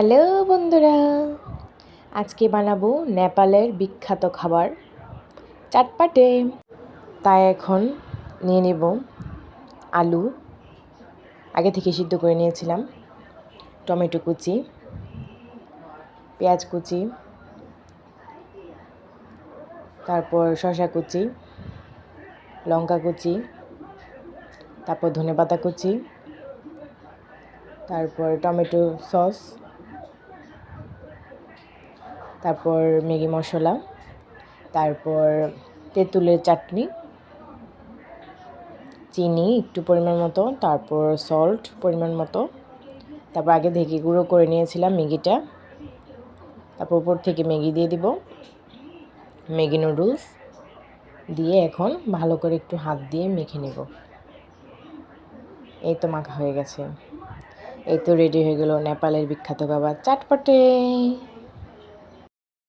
Hello বন্ধুরা, আজকে বানাবো নেপালের বিখ্যাত খাবার, চাটপাটে। তাই এখন নিয়ে নেব আলু, আগে থেকে সিদ্ধ করে নিয়েছিলাম, টমেটো কুচি, পেঁয়াজ কুচি, তারপর শসা কুচি, লঙ্কা কুচি, তারপর ধনেপাতা কুচি, তারপর টমেটো সস তারপর ম্যাগি মশলা, তারপর তেঁতুলের চাটনি, চিনি একটু পরিমাণ মতো, তারপর সল্ট পরিমাণ মতো, তারপর আগে থেকে গুঁড়ো করে নিয়েছিলাম ম্যাগিটা, তারপর উপর থেকে ম্যাগি দিয়ে দিব, ম্যাগি নুডলস দিয়ে এখন ভালো করে একটু হাত দিয়ে মেখে নেব। এই তো মাখা হয়ে গেছে। এই তো রেডি হয়ে গেল নেপালের বিখ্যাত খাবার চাটপটে।